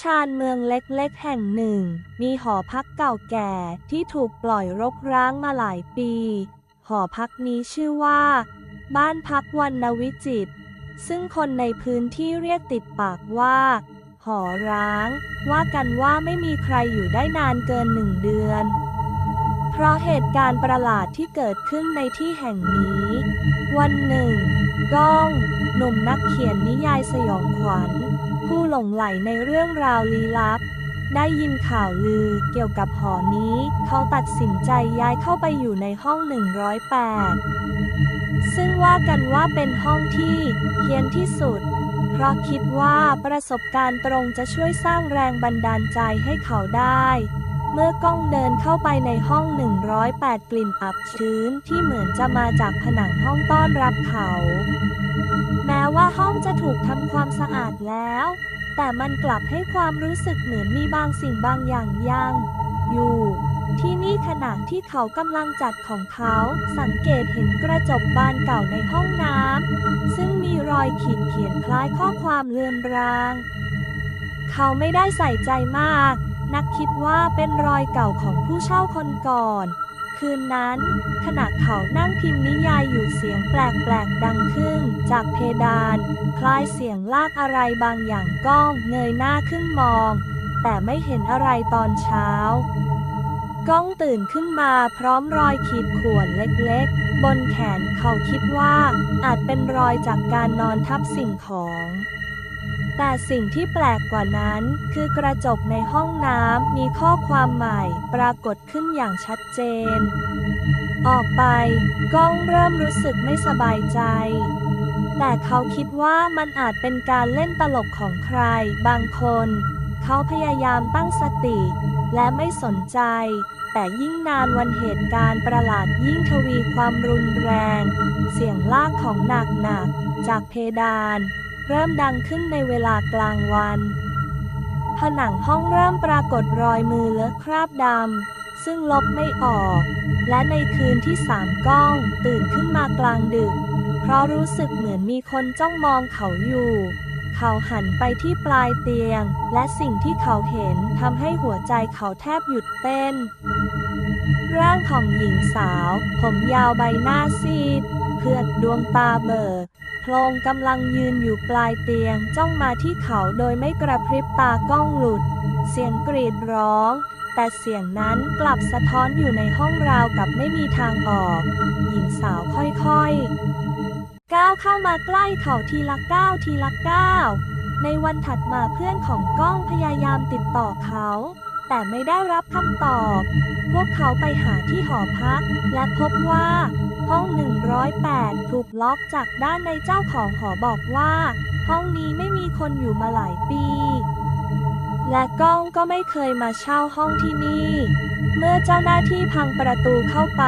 ชานเมืองเล็กๆ แห่งหนึ่ง มีหอพักเก่าแก่ที่ถูกปล่อยรกร้างมาหลายปี หอพักนี้ชื่อว่า บ้านพักวรรณวิจิต ซึ่งคนในพื้นที่เรียกติดปากว่า หอร้าง ว่ากันว่าไม่มีใครอยู่ได้นานเกินหนึ่งเดือน เพราะเหตุการณ์ประหลาดที่เกิดขึ้นในที่แห่งนี้ วันหนึ่ง ก้อง หนุ่มนักเขียนนิยายสยองขวัญ ผู้หลงไหลในเรื่องราวลี้ลับ ได้ยินข่าวลือเกี่ยวกับหอนี้ เขาตัดสินใจย้ายเข้าไปอยู่ในห้อง 108 ซึ่งว่ากันว่าเป็นห้องที่เฮี้ยนที่สุด เพราะคิดว่าประสบการณ์ตรงจะช่วยสร้างแรงบันดาลใจให้เขาได้เมื่อก้องเดินเข้าไปในห้อง 108 กลิ่นอับชื้นที่เหมือนจะมาจากผนังห้องต้อนรับเขา ว่าห้องจะถูกทำความสะอาดแล้ว แต่มันกลับให้ความรู้สึกเหมือนมีบางสิ่งบางอย่างยัง อยู่ ที่นี่ขณะที่เขากำลังจัดของเขา สังเกตเห็นกระจกบานเก่าในห้องน้ำซึ่งมีรอยขีดเขียนคล้ายข้อความเลือนราง เขาไม่ได้ใส่ใจมาก นักคิดว่าเป็นรอยเก่าของผู้เช่าคนก่อน คืนนั้น ขณะเขานั่งพิมพ์นิยายอยู่เสียงแปลกๆดังขึ้น จากเพดาน คล้ายเสียงลากอะไรบางอย่างก้องเงยหน้าขึ้นมอง แต่ไม่เห็นอะไรตอนเช้า ก้องตื่นขึ้นมาพร้อมรอยขีดข่วนเล็กๆ บนแขนเขาคิดว่า อาจเป็นรอยจากการนอนทับสิ่งของ แต่สิ่งที่แปลกกว่านั้น คือกระจกในห้องน้ำมีข้อความใหม่ปรากฏขึ้นอย่างชัดเจน ออกไป ก้องเริ่มรู้สึกไม่สบายใจ แต่เขาคิดว่ามันอาจเป็นการเล่นตลกของใครบางคน เขาพยายามตั้งสติ และไม่สนใจ แต่ยิ่งนานวันเหตุการณ์ประหลาดยิ่งทวีความรุนแรง เสียงลากของหนักหนักจากเพดาน เริ่มดังขึ้นในเวลากลางวัน ผนังห้องเริ่มปรากฏรอยมือเลอะคราบดำ ซึ่งลบไม่ออก และในคืนที่สามก้อง ตื่นขึ้นมากลางดึก เพราะรู้สึกเหมือนมีคนจ้องมองเขาอยู่ เขาหันไปที่ปลายเตียง และสิ่งที่เขาเห็นทำให้หัวใจเขาแทบหยุดเต้น ร่างของหญิงสาว ผมยาวใบหน้าซีดเพื่อดดวงตาเบิก พลงกำลังยืนอยู่ปลายเตียงจ้องมาที่เขาโดยไม่กระพริบตากล้องหลุด เสียงกรีดร้อง แต่เสียงนั้นกลับสะท้อนอยู่ในห้องราวกับไม่มีทางออก หญิงสาวค่อยๆ ก้าวเข้ามาใกล้เขาทีละก้าวทีละก้าวในวันถัดมาเพื่อนของก้องพยายามติดต่อเขา แต่ไม่ได้รับคำตอบ พวกเขาไปหาที่หอพัก และพบว่าห้อง 108 ถูกล็อกจากด้านในเจ้าของหอบอกว่า ห้องนี้ไม่มีคนอยู่มาหลายปี และก้องก็ไม่เคยมาเช่าห้องที่นี่ เมื่อเจ้าหน้าที่พังประตูเข้าไป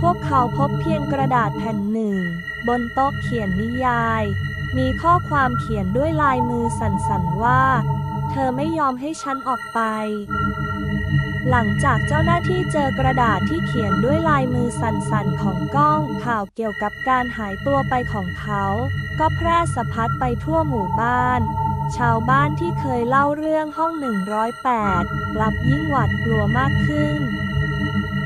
พวกเขาพบเพียงกระดาษแผ่นหนึ่ง บนโต๊ะเขียนนิยาย มีข้อความเขียนด้วยลายมือสั่นๆว่า เธอไม่ยอมให้ฉันออกไป หลังจากเจ้าหน้าที่เจอกระดาษที่เขียนด้วยลายมือสั่นๆของก้อง ข่าวเกี่ยวกับการหายตัวไปของเขา ก็แพร่สะพัดไปทั่วหมู่บ้าน ชาวบ้านที่เคยเล่าเรื่องห้อง 108 กลับยิ่งหวาดกลัวมากขึ้น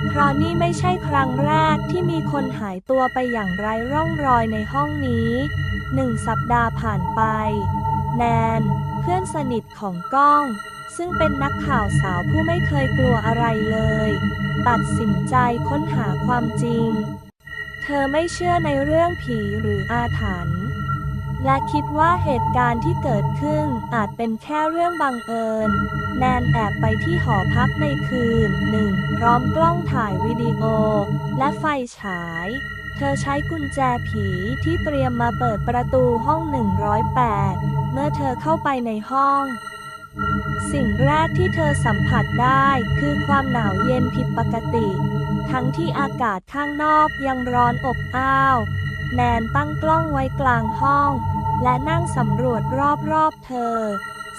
เพราะนี่ไม่ใช่ครั้งแรกที่มีคนหายตัวไปอย่างไร้ร่องรอยในห้องนี้ หนึ่งสัปดาห์ผ่านไป แนน พื่อนสนิทของก้อง ซึ่งเป็นนักข่าวสาวผู้ไม่เคยกลัวอะไรเลย ตัดสินใจค้นหาความจริง เธอไม่เชื่อในเรื่องผีหรืออาถรรพ์และคิดว่าเหตุการณ์ที่เกิดขึ้นอาจเป็นแค่เรื่องบังเอิญ แนนแอบไปที่หอพักในคืนหนึ่งพร้อมกล้องถ่ายวิดีโอ และไฟฉาย เธอใช้กุญแจผีที่เตรียมมาเปิดประตูห้อง 108 เมื่อเธอเข้าไปในห้อง สิ่งแรกที่เธอสัมผัสได้คือความหนาวเย็นผิดปกติ ทั้งที่อากาศข้างนอกยังร้อนอบอ้าว แนนตั้งกล้องไว้กลางห้อง และนั่งสำรวจรอบๆเธอ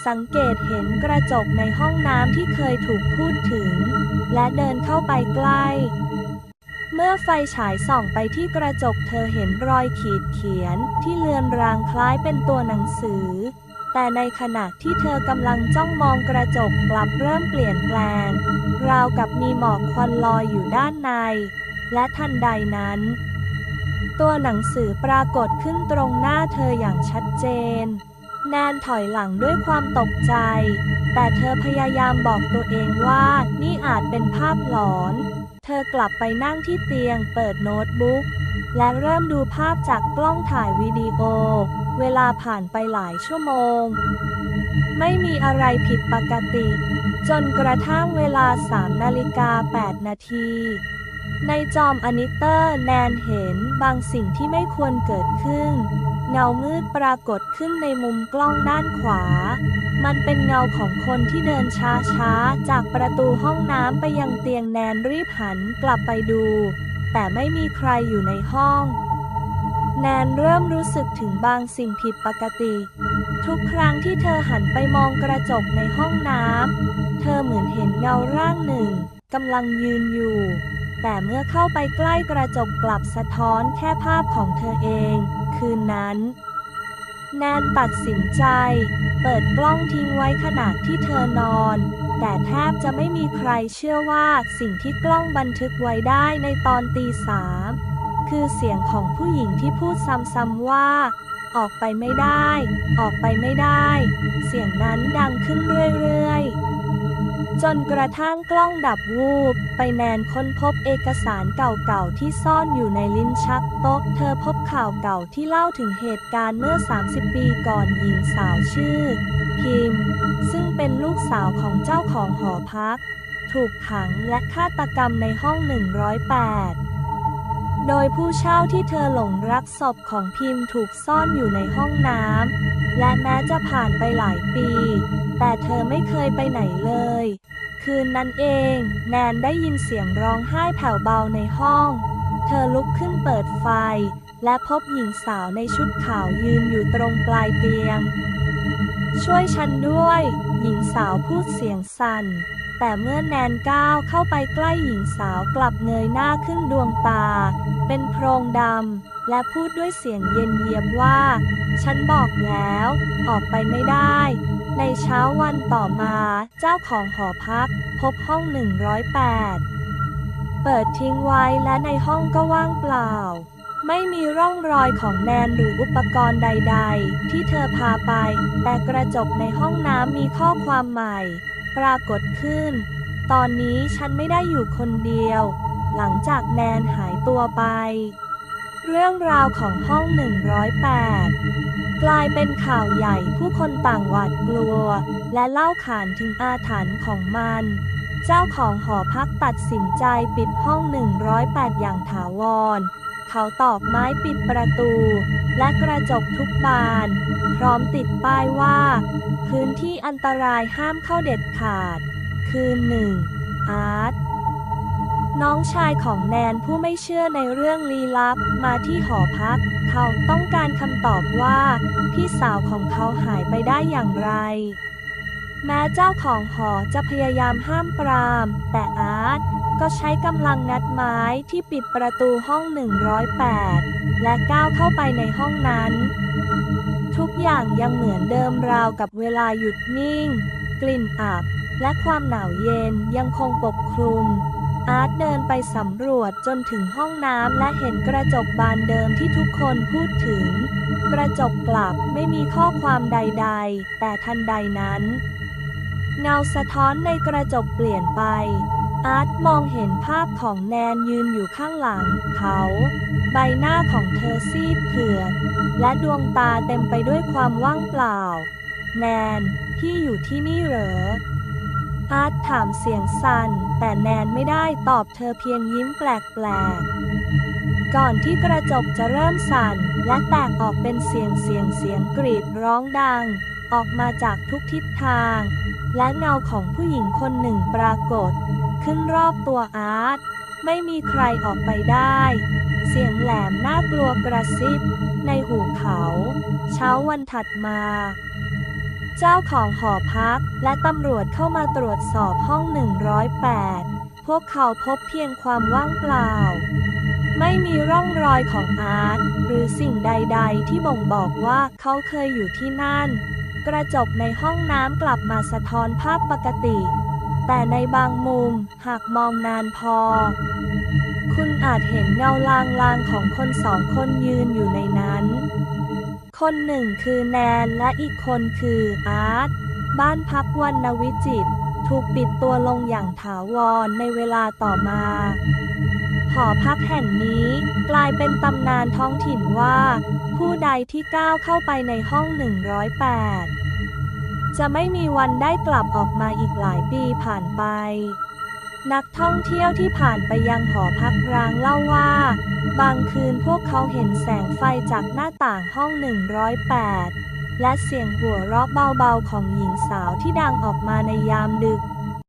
สังเกตเห็นกระจกในห้องน้ำที่เคยถูกพูดถึง และเดินเข้าไปใกล้ เมื่อไฟฉายส่องไปที่กระจกเธอเห็นรอยขีดเขียนที่เลือนรางคล้ายเป็นตัวหนังสือ แต่ในขณะที่เธอกำลังจ้องมองกระจกกลับเริ่มเปลี่ยนแปลง ราวกับมีหมอกควันลอยอยู่ด้านใน และทันใดนั้น ตัวหนังสือปรากฏขึ้นตรงหน้าเธออย่างชัดเจน แนนถอยหลังด้วยความตกใจ แต่เธอพยายามบอกตัวเองว่านี่อาจเป็นภาพหลอน ธอกลับไปนั่งที่เตียง เปิดโน้ตบุ๊ก และเริ่มดูภาพจากกล้องถ่ายวิดีโอ เวลาผ่านไปหลายชั่วโมง ไม่มีอะไรผิดปกติ จนกระทั่งเวลา 3 นาฬิกา 8 นาที ในจอมอนิเตอร์แนนเห็นบางสิ่งที่ไม่ควรเกิดขึ้น เงามืดปรากฏขึ้นในมุมกล้องด้านขวา มันเป็นเงาของคนที่เดินช้าๆ จากประตูห้องน้ำไปยังเตียงแนนรีบหันกลับไปดู แต่ไม่มีใครอยู่ในห้อง แนนเริ่มรู้สึกถึงบางสิ่งผิดปกติ ทุกครั้งที่เธอหันไปมองกระจกในห้องน้ำ เธอเหมือนเห็นเงาร่างหนึ่งกำลังยืนอยู่ แต่เมื่อเข้าไปใกล้กระจกกลับสะท้อนแค่ภาพของเธอเอง คืนนั้น แนนตัดสินใจ เปิดกล้องทิ้งไว้ขณะที่เธอนอน แต่แทบจะไม่มีใครเชื่อว่าสิ่งที่กล้องบันทึกไว้ได้ในตอนตีสามคือเสียงของผู้หญิงที่พูดซ้ำๆว่า ออกไปไม่ได้ ออกไปไม่ได้ เสียงนั้นดังขึ้นเรื่อยๆ จนกระทั่งกล้องดับวูบ ไปแนนค้นพบเอกสารเก่าๆ ที่ซ่อนอยู่ในลิ้นชักโต๊ะ เธอพบข่าวเก่าที่เล่าถึงเหตุการณ์เมื่อ 30 ปีก่อนหญิงสาวชื่อ พิมพ์ ซึ่งเป็นลูกสาวของเจ้าของหอพัก ถูกขังและฆาตกรรมในห้อง 108โดยผู้เช่าที่เธอหลงรักศพของพิมพ์ถูกซ่อนอยู่ในห้องน้ำ และแม้จะผ่านไปหลายปี แต่เธอไม่เคยไปไหนเลย คืนนั้นเอง แนนได้ยินเสียงร้องไห้แผ่วเบาในห้อง เธอลุกขึ้นเปิดไฟ และพบหญิงสาวในชุดขาวยืนอยู่ตรงปลายเตียง ช่วยฉันด้วย หญิงสาวพูดเสียงสั่น แต่เมื่อแนนก้าวเข้าไปใกล้หญิงสาวกลับเงยหน้าขึ้นดวงตา เป็นโพรงดำ และพูดด้วยเสียงเย็นเยียบว่า ฉันบอกแล้ว ออกไปไม่ได้ ในเช้าวันต่อมาเจ้าของหอพัก พบห้อง 108 เปิดทิ้งไว้และในห้องก็ว่างเปล่า ไม่มีร่องรอยของแนนหรืออุปกรณ์ใด ๆ ที่เธอพาไป แต่กระจกในห้องน้ำมีข้อความใหม่ ปรากฏขึ้น ตอนนี้ฉันไม่ได้อยู่คนเดียว หลังจากแนนหายตัวไป เรื่องราวของห้อง 108 กลายเป็นข่าวใหญ่ผู้คนต่างหวาดกลัว และเล่าขานถึงอาถรรพ์ของมัน เจ้าของหอพักตัดสินใจปิดห้อง 108 อย่างถาวร เขาตอกไม้ปิดประตู และกระจกทุกบาน พร้อมติดป้ายว่า พื้นที่อันตรายห้ามเข้าเด็ดขาด คือหนึ่งอาร์ตน้องชายของแนนผู้ไม่เชื่อในเรื่องลี้ลับมาที่หอพัก เขาต้องการคำตอบว่า พี่สาวของเขาหายไปได้อย่างไร แม้เจ้าของหอจะพยายามห้ามปราม แต่อาร์ตก็ใช้กำลังงัดไม้ที่ปิดประตูห้อง 108 และก้าวเข้าไปในห้องนั้น ทุกอย่างยังเหมือนเดิมราวกับเวลาหยุดนิ่ง กลิ่นอับ และความหนาวเย็นยังคงปกคลุม อาร์ตเดินไปสำรวจจนถึงห้องน้ำและเห็นกระจกบานเดิมที่ทุกคนพูดถึง กระจกกลับไม่มีข้อความใด ๆ แต่ทันใดนั้น เงาสะท้อนในกระจกเปลี่ยนไป อาร์ตมองเห็นภาพของแนนยืนอยู่ข้างหลังเขา ใบหน้าของเธอซีดเผือด และดวงตาเต็มไปด้วยความว่างเปล่า แนน พี่อยู่ที่นี่เหรอ อาร์ตถามเสียงสั่น แต่แนนไม่ได้ตอบเธอเพียงยิ้มแปลกๆ ก่อนที่กระจกจะเริ่มสั่น และแตกออกเป็นเสียงเสียงเสียงกรีดร้องดัง ออกมาจากทุกทิศทาง และเงาของผู้หญิงคนหนึ่งปรากฏ ขึ้นรอบตัวอาร์ตไม่มีใครออกไปได้ เสียงแหลมน่ากลัวกระซิบ ในหูเขา เช้าวันถัดมา เจ้าของหอพักและตำรวจเข้ามาตรวจสอบห้อง 108 พวกเขาพบเพียงความว่างเปล่า ไม่มีร่องรอยของอาร์ตหรือสิ่งใด ๆ ที่บ่งบอกว่าเขาเคยอยู่ที่นั่น กระจกในห้องน้ำกลับมาสะท้อนภาพปกติ แต่ในบางมุมหากมองนานพอ คุณอาจเห็นเงาลางๆของคนสองคนยืนอยู่ในนั้น คนหนึ่งคือแนนและอีกคนคืออาร์ตบ้านพักวรรณวิจิตรถูกปิดตัวลงอย่างถาวรในเวลาต่อมาหอพักแห่งนี้กลายเป็นตำนานท้องถิ่นว่า ผู้ใดที่ก้าวเข้าไปในห้อง 108 จะไม่มีวันได้กลับออกมาอีกหลายปีผ่านไป นักท่องเที่ยวที่ผ่านไปยังหอพักร้างเล่าว่า บางคืนพวกเขาเห็นแสงไฟจากหน้าต่างห้อง 108 และเสียงหัวเราะเบาๆของหญิงสาวที่ดังออกมาในยามดึก